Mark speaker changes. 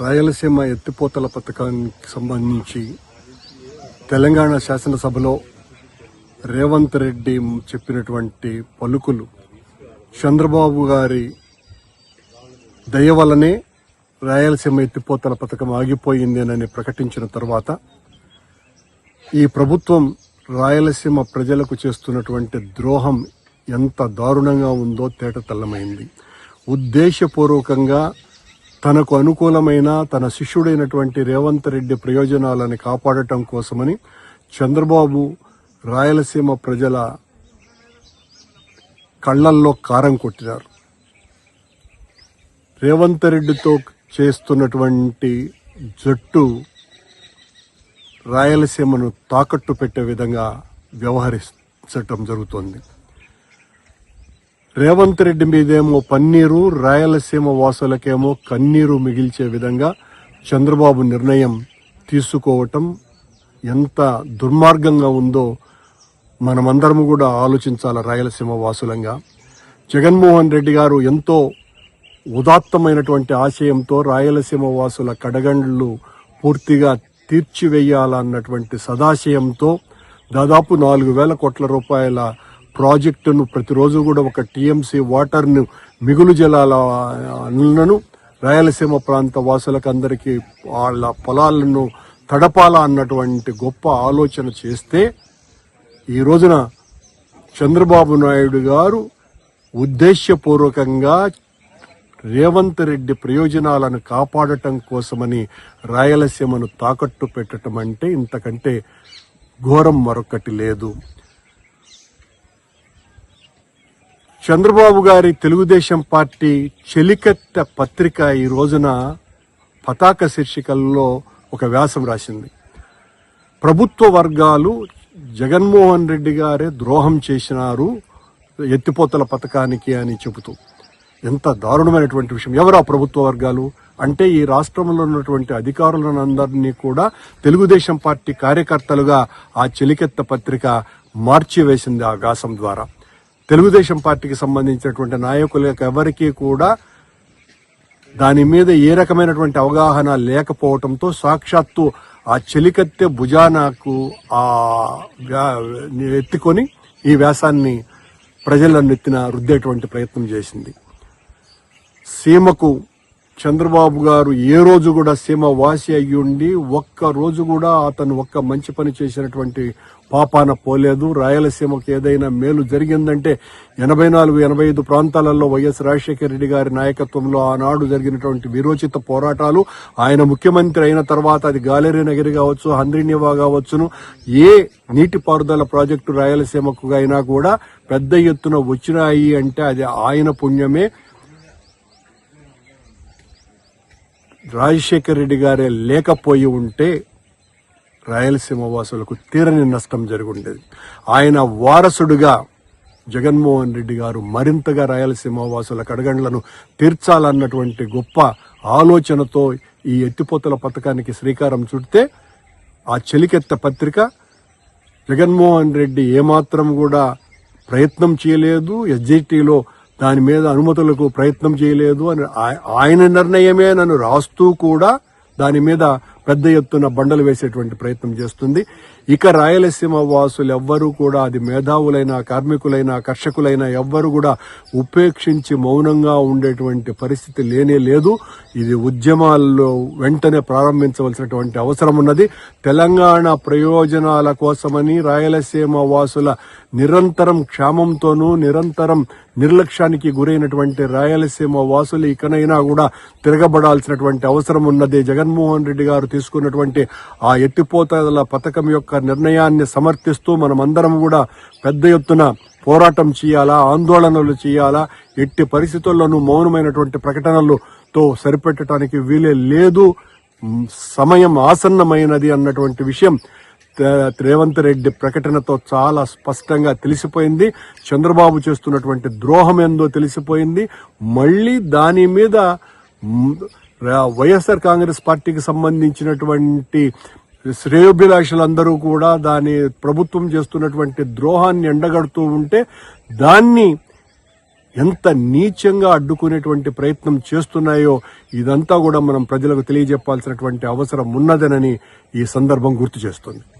Speaker 1: రాయలసీమ ఎత్తిపోతల పథకానికి సంబంధించి తెలంగాణ శాసనసభలో రేవంత్ రెడ్డి చెప్పినటువంటి పలుకులు. చంద్రబాబు గారి దయ వల్లనే రాయలసీమ ఎత్తిపోతల పథకం ఆగిపోయిందేనని ప్రకటించిన తర్వాత ఈ ప్రభుత్వం రాయలసీమ ప్రజలకు చేస్తున్నటువంటి ద్రోహం ఎంత దారుణంగా ఉందో తేటతల్లమైంది ఉద్దేశపూర్వకంగా తనకు అనుకూలమైన తన శిష్యుడైనటువంటి రేవంత్ రెడ్డి ప్రయోజనాలను కాపాడటం కోసమని చంద్రబాబు రాయలసీమ ప్రజల కళ్ళల్లో కారం కొట్టినారు. రేవంత్ రెడ్డితో చేస్తున్నటువంటి జట్టు రాయలసీమను తాకట్టు పెట్టే విధంగా వ్యవహరించటం జరుగుతోంది. రేవంత్ రెడ్డి మీదేమో పన్నీరు రాయలసీమ వాసులకేమో కన్నీరు మిగిల్చే విధంగా చంద్రబాబు నిర్ణయం తీసుకోవటం ఎంత దుర్మార్గంగా ఉందో మనమందరం కూడా ఆలోచించాలి రాయలసీమ వాసులంగా. జగన్మోహన్ రెడ్డి గారు ఎంతో ఉదాత్తమైనటువంటి ఆశయంతో రాయలసీమ వాసుల కడగండ్లు పూర్తిగా తీర్చివేయాలన్నటువంటి సదాశయంతో దాదాపు నాలుగు వేల కోట్ల రూపాయల ప్రాజెక్టును ప్రతిరోజు కూడా ఒక టీఎంసీ వాటర్ను మిగులు జలాలను రాయలసీమ ప్రాంత వాసులకు అందరికీ వాళ్ళ పొలాలను తడపాల అన్నటువంటి గొప్ప ఆలోచన చేస్తే ఈ రోజున చంద్రబాబు నాయుడు గారు ఉద్దేశ్యపూర్వకంగా రేవంత్ రెడ్డి ప్రయోజనాలను కాపాడటం కోసమని రాయలసీమను తాకట్టు పెట్టడం అంటే ఇంతకంటే ఘోరం మరొకటి లేదు. చంద్రబాబు గారి తెలుగుదేశం పార్టీ చెలికత్తె పత్రిక ఈ రోజున పతాక శీర్షికల్లో ఒక వ్యాసం రాసింది. ప్రభుత్వ వర్గాలు జగన్మోహన్ రెడ్డి గారే ద్రోహం చేసినారు ఎత్తిపోతల పథకానికి అని చెబుతూ. ఎంత దారుణమైనటువంటి విషయం. ఎవరు ఆ ప్రభుత్వ వర్గాలు? అంటే ఈ రాష్ట్రంలో ఉన్నటువంటి అధికారులను అందరినీ కూడా తెలుగుదేశం పార్టీ కార్యకర్తలుగా ఆ చెలికెత్త పత్రిక మార్చివేసింది ఆ వ్యాసం ద్వారా. తెలుగుదేశం పార్టీకి సంబంధించినటువంటి నాయకులకు ఎవరికీ కూడా దాని మీద ఏ రకమైనటువంటి అవగాహన లేకపోవడంతో సాక్షాత్తు ఆ చెలికత్తె భుజానాకు ఆ ఎత్తుకొని ఈ వ్యాసాన్ని ప్రజల నెత్తిన రుద్దేటువంటి ప్రయత్నం చేసింది. సీమకు చంద్రబాబు గారు ఏ రోజు కూడా సీమ వాసి అయ్యుండి ఒక్క రోజు కూడా అతను ఒక్క మంచి పని చేసినటువంటి పాపాన పోలేదు. రాయలసీమకు ఏదైనా మేలు జరిగిందంటే ఎనభై నాలుగు ఎనభై ఐదు ప్రాంతాలలో వైఎస్ రాజశేఖర రెడ్డి గారి నాయకత్వంలో ఆనాడు జరిగినటువంటి విరోచిత పోరాటాలు ఆయన ముఖ్యమంత్రి అయిన తర్వాత అది గాలేరి నగరి కావచ్చు హంద్రీనివా కావచ్చును ఏ నీటిపారుదల ప్రాజెక్టు రాయలసీమకు అయినా కూడా పెద్ద ఎత్తున వచ్చినాయి అంటే అది ఆయన పుణ్యమే. రాజశేఖర రెడ్డి గారే లేకపోయి ఉంటే రాయలసీమ వాసులకు తీరని నష్టం జరుగుండేది. ఆయన వారసుడుగా జగన్మోహన్ రెడ్డి గారు మరింతగా రాయలసీమ వాసుల కడగండ్లను తీర్చాలన్నటువంటి గొప్ప ఆలోచనతో ఈ ఎత్తిపోతల పథకానికి శ్రీకారం చుడితే ఆ చెలికెత్త పత్రిక జగన్మోహన్ రెడ్డి ఏమాత్రం కూడా ప్రయత్నం చేయలేదు. ఎస్జిటిలో దాని మీద అనుమతులకు ప్రయత్నం చేయలేదు అని ఆయ- ఆయన నిర్ణయమే నన్ను రాస్తూ కూడా దాని మీద పెద్ద ఎత్తున బండలు వేసేటువంటి ప్రయత్నం చేస్తుంది. ఇక రాయలసీమ వాసులు ఎవ్వరూ కూడా అది మేధావులైన కార్మికులైన కర్షకులైన ఎవ్వరు కూడా ఉపేక్షించి మౌనంగా ఉండేటువంటి పరిస్థితి లేనే లేదు. ఇది ఉద్యమాల్లో వెంటనే ప్రారంభించవలసినటువంటి అవసరం ఉన్నది. తెలంగాణ ప్రయోజనాల కోసమని రాయలసీమ వాసుల నిరంతరం క్షామంతోనూ నిరంతరం నిర్లక్ష్యానికి గురైనటువంటి రాయలసీమ వాసులు ఇకనైనా కూడా తిరగబడాల్సినటువంటి అవసరం ఉన్నది. జగన్మోహన్ రెడ్డి గారు తీసుకున్నటువంటి ఆ ఎత్తిపోతల పథకం యొక్క నిర్ణయాన్ని సమర్థిస్తూ మనమందరం కూడా పెద్ద ఎత్తున పోరాటం చేయాలా ఆందోళనలు చేయాలా ఎట్టి పరిస్థితుల్లోనూ మౌనమైనటువంటి ప్రకటనలతో సరిపెట్టడానికి వీలే లేదు. సమయం ఆసన్నమైనది అన్నటువంటి విషయం రేవంత్ రెడ్డి ప్రకటనతో చాలా స్పష్టంగా తెలిసిపోయింది. చంద్రబాబు చేస్తున్నటువంటి ద్రోహం ఏందో తెలిసిపోయింది. మళ్ళీ దాని మీద వైఎస్ఆర్ కాంగ్రెస్ పార్టీకి సంబంధించినటువంటి శ్రేయోభిలాషులందరూ కూడా దాని ప్రభుత్వం చేస్తున్నటువంటి ద్రోహాన్ని ఎండగడుతూ ఉంటే దాన్ని ఎంత నీచంగా అడ్డుకునేటువంటి ప్రయత్నం చేస్తున్నాయో ఇదంతా కూడా మనం ప్రజలకు తెలియజెప్పాల్సినటువంటి అవసరం ఉన్నదనని ఈ సందర్భం గుర్తు చేస్తుంది.